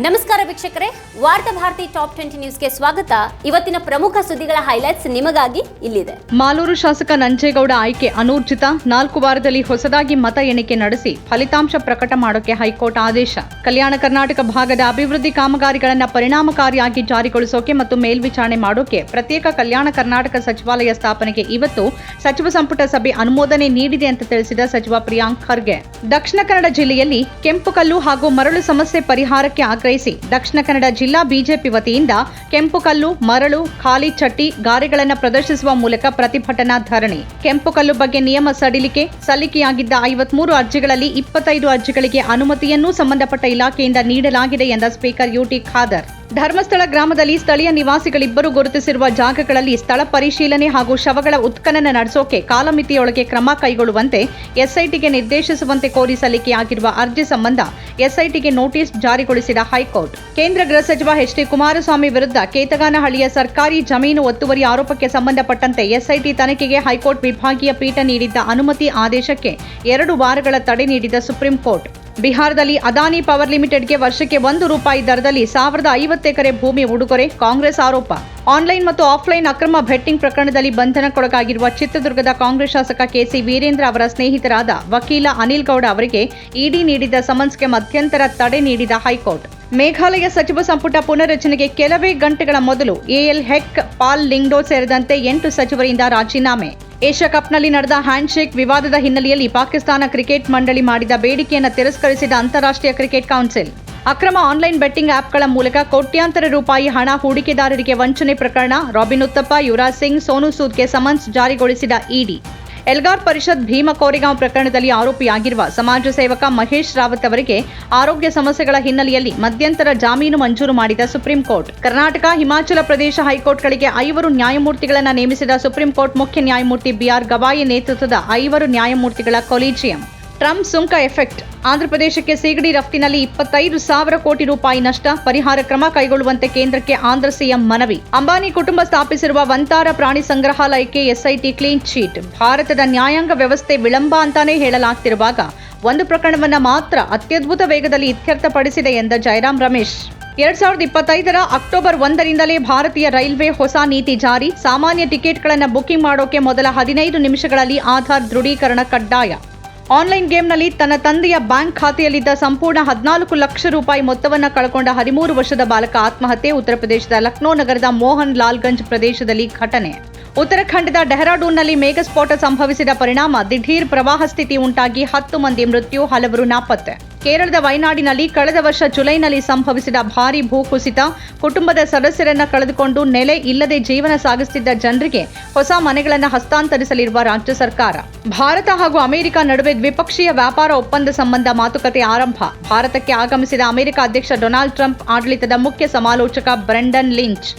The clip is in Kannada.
ನಮಸ್ಕಾರ ವೀಕ್ಷಕರೇ, ವಾರ್ತಾ ಭಾರತಿ ಟಾಪ್ ಟ್ವೆಂಟಿ ನ್ಯೂಸ್ಗೆ ಸ್ವಾಗತ. ಇವತ್ತಿನ ಪ್ರಮುಖ ಸುದ್ದಿಗಳ ಹೈಲೈಟ್ಸ್ ನಿಮಗಾಗಿ ಇಲ್ಲಿದೆ. ಮಾಲೂರು ಶಾಸಕ ನಂಜೇಗೌಡ ಆಯ್ಕೆ ಅನೂರ್ಜಿತ, ನಾಲ್ಕು ವಾರದಲ್ಲಿ ಹೊಸದಾಗಿ ಮತ ಎಣಿಕೆ ನಡೆಸಿ ಫಲಿತಾಂಶ ಪ್ರಕಟ ಮಾಡೋಕೆ ಹೈಕೋರ್ಟ್ ಆದೇಶ. ಕಲ್ಯಾಣ ಕರ್ನಾಟಕ ಭಾಗದ ಅಭಿವೃದ್ಧಿ ಕಾಮಗಾರಿಗಳನ್ನು ಪರಿಣಾಮಕಾರಿಯಾಗಿ ಜಾರಿಗೊಳಿಸೋಕೆ ಮತ್ತು ಮೇಲ್ವಿಚಾರಣೆ ಮಾಡೋಕೆ ಪ್ರತ್ಯೇಕ ಕಲ್ಯಾಣ ಕರ್ನಾಟಕ ಸಚಿವಾಲಯ ಸ್ಥಾಪನೆಗೆ ಇವತ್ತು ಸಚಿವ ಸಂಪುಟ ಸಭೆ ಅನುಮೋದನೆ ನೀಡಿದೆ ಅಂತ ತಿಳಿಸಿದ ಸಚಿವ ಪ್ರಿಯಾಂಕ್ ಖರ್ಗೆ. ದಕ್ಷಿಣ ಕನ್ನಡ ಜಿಲ್ಲೆಯಲ್ಲಿ ಕೆಂಪು ಕಲ್ಲು ಹಾಗೂ ಮರಳು ಸಮಸ್ಯೆ ಪರಿಹಾರಕ್ಕೆ ಆಗ್ರಹಿಸಿ. ದಕ್ಷಿಣ ಕನ್ನಡ ಜಿಲ್ಲಾ ಬಿಜೆಪಿ ವತಿಯಿಂದ ಕೆಂಪು ಕಲ್ಲು ಮರಳು, ಖಾಲಿ ಚಟ್ಟಿ, ಗಾರೆಗಳನ್ನು ಪ್ರದರ್ಶಿಸುವ ಮೂಲಕ ಪ್ರತಿಭಟನಾ ಧರಣಿ. ಕೆಂಪು ಕಲ್ಲು ಬಗ್ಗೆ ನಿಯಮ ಸಡಿಲಿಕೆ, ಸಲ್ಲಿಕೆಯಾಗಿದ್ದ ಐವತ್ಮೂರು ಅರ್ಜಿಗಳಲ್ಲಿ ಇಪ್ಪತ್ತೈದು ಅರ್ಜಿಗಳಿಗೆ ಅನುಮತಿಯನ್ನೂ ಸಂಬಂಧಪಟ್ಟ ಇಲಾಖೆಯಿಂದ ನೀಡಲಾಗಿದೆ ಎಂದ ಸ್ಪೀಕರ್ ಯುಟಿ ಖಾದರ್. ಧರ್ಮಸ್ಥಳ ಗ್ರಾಮದಲ್ಲಿ ಸ್ಥಳೀಯ ನಿವಾಸಿಗಳಿಬ್ಬರು ಗುರುತಿಸಿರುವ ಜಾಗಗಳಲ್ಲಿ ಸ್ಥಳ ಪರಿಶೀಲನೆ ಹಾಗೂ ಶವಗಳ ಉತ್ಖನನ ನಡೆಸೋಕೆ ಕಾಲಮಿತಿಯೊಳಗೆ ಕ್ರಮ ಕೈಗೊಳ್ಳುವಂತೆ ಎಸ್ಐಟಿಗೆ ನಿರ್ದೇಶಿಸುವಂತೆ ಕೋರಿ ಸಲ್ಲಿಕೆಯಾಗಿರುವ ಅರ್ಜಿ ಸಂಬಂಧ ಎಸ್ಐಟಿಗೆ ನೋಟಿಸ್ ಜಾರಿಗೊಳಿಸಿದ ಹೈಕೋರ್ಟ್. ಕೇಂದ್ರ ಗೃಹ ಸಚಿವ ಎಚ್ ಡಿ ಕುಮಾರಸ್ವಾಮಿ ವಿರುದ್ಧ ಕೇತಗಾನಹಳ್ಳಿಯ ಸರ್ಕಾರಿ ಜಮೀನು ಒತ್ತುವರಿ ಆರೋಪಕ್ಕೆ ಸಂಬಂಧಪಟ್ಟಂತೆ ಎಸ್ಐಟಿ ತನಿಖೆಗೆ ಹೈಕೋರ್ಟ್ ವಿಭಾಗೀಯ ಪೀಠ ನೀಡಿದ್ದ ಅನುಮತಿ ಆದೇಶಕ್ಕೆ ಎರಡು ವಾರಗಳ ತಡೆ ನೀಡಿದ ಸುಪ್ರೀಂ ಕೋರ್ಟ್. ಬಿಹಾರದಲ್ಲಿ ಅದಾನಿ ಪವರ್ ಲಿಮಿಟೆಡ್ಗೆ ವರ್ಷಕ್ಕೆ ಒಂದು ರೂಪಾಯಿ ದರದಲ್ಲಿ ಸಾವಿರದ ಐವತ್ತು ಎಕರೆ ಭೂಮಿ ಉಡುಗೊರೆ, ಕಾಂಗ್ರೆಸ್ ಆರೋಪ. ಆನ್ಲೈನ್ ಮತ್ತು ಆಫ್ಲೈನ್ ಅಕ್ರಮ ಬೆಟ್ಟಿಂಗ್ ಪ್ರಕರಣದಲ್ಲಿ ಬಂಧನಕ್ಕೊಳಗಾಗಿರುವ ಚಿತ್ರದುರ್ಗದ ಕಾಂಗ್ರೆಸ್ ಶಾಸಕ ಕೆಸಿ ವೀರೇಂದ್ರ ಅವರ ಸ್ನೇಹಿತರಾದ ವಕೀಲ ಅನಿಲ್ ಗೌಡ ಅವರಿಗೆ ಇಡಿ ನೀಡಿದ್ದ ಸಮನ್ಸ್ಗೆ ಮಧ್ಯಂತರ ತಡೆ ನೀಡಿದ ಹೈಕೋರ್ಟ್. ಮೇಘಾಲಯ ಸಚಿವ ಸಂಪುಟ ಪುನರಚನೆಗೆ ಕೆಲವೇ ಗಂಟೆಗಳ ಮೊದಲು ಎಎಲ್ ಹೆಕ್, ಪಾಲ್ ಲಿಂಗ್ಡೋ ಸೇರಿದಂತೆ ಎಂಟು ಸಚಿವರಿಂದ ರಾಜೀನಾಮೆ. ಏಷ್ಯಾ ಕಪ್ನಲ್ಲಿ ನಡೆದ ಹ್ಯಾಂಡ್ಶೇಕ್ ವಿವಾದದ ಹಿನ್ನೆಲೆಯಲ್ಲಿ ಪಾಕಿಸ್ತಾನ ಕ್ರಿಕೆಟ್ ಮಂಡಳಿ ಮಾಡಿದ ಬೇಡಿಕೆಯನ್ನು ತಿರಸ್ಕರಿಸಿದ ಅಂತಾರಾಷ್ಟ್ರೀಯ ಕ್ರಿಕೆಟ್ ಕೌನ್ಸಿಲ್. ಅಕ್ರಮ ಆನ್ಲೈನ್ ಬೆಟ್ಟಿಂಗ್ ಆಪ್ಗಳ ಮೂಲಕ ಕೋಟ್ಯಾಂತರ ರೂಪಾಯಿ ಹಣ ಹೂಡಿಕೆದಾರರಿಗೆ ವಂಚನೆ ಪ್ರಕರಣ, ರಾಬಿನ್ ಉತ್ತಪ್ಪ, ಯುವರಾಜ್ ಸಿಂಗ್, ಸೋನು ಸೂದ್ಗೆ ಸಮನ್ಸ್ ಜಾರಿಗೊಳಿಸಿದ ಇಡಿ. ಎಲ್ಗಾರ್ ಪರಿಷತ್ ಭೀಮ ಕೋರೆಗಾಂವ್ ಪ್ರಕರಣದಲ್ಲಿ ಆರೋಪಿಯಾಗಿರುವ ಸಮಾಜ ಸೇವಕ ಮಹೇಶ್ ರಾವತ್ ಅವರಿಗೆ ಆರೋಗ್ಯ ಸಮಸ್ಯೆಗಳ ಹಿನ್ನೆಲೆಯಲ್ಲಿ ಮಧ್ಯಂತರ ಜಾಮೀನು ಮಂಜೂರು ಮಾಡಿದ ಸುಪ್ರೀಂ ಕೋರ್ಟ್. ಕರ್ನಾಟಕ, ಹಿಮಾಚಲ ಪ್ರದೇಶ ಹೈಕೋರ್ಟ್ಗಳಿಗೆ ಐವರು ನ್ಯಾಯಮೂರ್ತಿಗಳನ್ನು ನೇಮಿಸಿದ ಸುಪ್ರೀಂ ಕೋರ್ಟ್ ಮುಖ್ಯ ನ್ಯಾಯಮೂರ್ತಿ ಬಿಆರ್ ಗವಾಯಿ ನೇತೃತ್ವದ ಐವರು ನ್ಯಾಯಮೂರ್ತಿಗಳ ಕೊಲಿಜಿಯಂ. ಟ್ರಂಪ್ ಸುಂಕ ಎಫೆಕ್ಟ್. ಆಂಧ್ರಪ್ರದೇಶಕ್ಕೆ ಸಿಗಡಿ ರಫ್ತಿನಲ್ಲಿ ಇಪ್ಪತ್ತೈದು ಸಾವಿರ ಕೋಟಿ ರೂಪಾಯಿ ನಷ್ಟ, ಪರಿಹಾರ ಕ್ರಮ ಕೈಗೊಳ್ಳುವಂತೆ ಕೇಂದ್ರಕ್ಕೆ ಆಂಧ್ರ ಸಿಎಂ ಮನವಿ. ಅಂಬಾನಿ ಕುಟುಂಬ ಸ್ಥಾಪಿಸಿರುವ ವಂತಾರ ಪ್ರಾಣಿ ಸಂಗ್ರಹಾಲಯಕ್ಕೆ ಎಸ್ಐಟಿ ಕ್ಲೀನ್ ಚೀಟ್. ಭಾರತದ ನ್ಯಾಯಾಂಗ ವ್ಯವಸ್ಥೆ ವಿಳಂಬ ಅಂತಾನೆ ಹೇಳಲಾಗ್ತಿರುವಾಗ ಒಂದು ಪ್ರಕರಣವನ್ನು ಮಾತ್ರ ಅತ್ಯದ್ಭುತ ವೇಗದಲ್ಲಿ ಇತ್ಯರ್ಥಪಡಿಸಿದೆ ಎಂದ ಜಯರಾಮ್ ರಮೇಶ್. ಎರಡ್ ಸಾವಿರದ ಇಪ್ಪತ್ತೈದರ ಅಕ್ಟೋಬರ್ ಒಂದರಿಂದಲೇ ಭಾರತೀಯ ರೈಲ್ವೆ ಹೊಸ ನೀತಿ ಜಾರಿ. ಸಾಮಾನ್ಯ ಟಿಕೆಟ್ಗಳನ್ನು ಬುಕಿಂಗ್ ಮಾಡೋಕೆ ಮೊದಲ ಹದಿನೈದು ನಿಮಿಷಗಳಲ್ಲಿ ಆಧಾರ್ ದೃಢೀಕರಣ ಕಡ್ಡಾಯ. ಆನ್ಲೈನ್ ಗೇಮ್ನಲ್ಲಿ ತನ್ನ ತಂದೆಯ ಬ್ಯಾಂಕ್ ಖಾತೆಯಲ್ಲಿದ್ದ ಸಂಪೂರ್ಣ ಹದಿನಾಲ್ಕು ಲಕ್ಷ ರೂಪಾಯಿ ಮೊತ್ತವನ್ನು ಕಳ್ಕೊಂಡ ಹದಿಮೂರು ವರ್ಷದ ಬಾಲಕ ಆತ್ಮಹತ್ಯೆ, ಉತ್ತರ ಪ್ರದೇಶದ ಲಕ್ನೋ ನಗರದ ಮೋಹನ್ ಲಾಲ್ಗಂಜ್ ಪ್ರದೇಶದಲ್ಲಿ ಘಟನೆ. ಉತ್ತರಾಖಂಡದ ಡೆಹ್ರಾಡೂನ್ನಲ್ಲಿ ಮೇಘಸ್ಫೋಟ ಸಂಭವಿಸಿದ ಪರಿಣಾಮ ದಿಢೀರ್ ಪ್ರವಾಹ ಸ್ಥಿತಿ ಉಂಟಾಗಿ ಹತ್ತು ಮಂದಿ ಮೃತ್ಯು, ಹಲವರು ನಾಪತ್ತೆ. ಕೇರಳದ ವಯನಾಡಿನಲ್ಲಿ ಕಳೆದ ವರ್ಷ ಜುಲೈನಲ್ಲಿ ಸಂಭವಿಸಿದ ಭಾರೀ ಭೂಕುಸಿತ, ಕುಟುಂಬದ ಸದಸ್ಯರನ್ನು ಕಳೆದುಕೊಂಡು ನೆಲೆ ಇಲ್ಲದೆ ಜೀವನ ಸಾಗಿಸುತ್ತಿದ್ದ ಜನರಿಗೆ ಹೊಸ ಮನೆಗಳನ್ನು ಹಸ್ತಾಂತರಿಸಲಿರುವ ರಾಜ್ಯ ಸರ್ಕಾರ. ಭಾರತ ಹಾಗೂ ಅಮೆರಿಕ ನಡುವೆ ದ್ವಿಪಕ್ಷೀಯ ವ್ಯಾಪಾರ ಒಪ್ಪಂದ ಸಂಬಂಧ ಮಾತುಕತೆ ಆರಂಭ. ಭಾರತಕ್ಕೆ ಆಗಮಿಸಿದ ಅಮೆರಿಕ ಅಧ್ಯಕ್ಷ ಡೊನಾಲ್ಡ್ ಟ್ರಂಪ್ ಆಡಳಿತದ ಮುಖ್ಯ ಸಮಾಲೋಚಕ ಬ್ರೆಂಡನ್ ಲಿಂಚ್.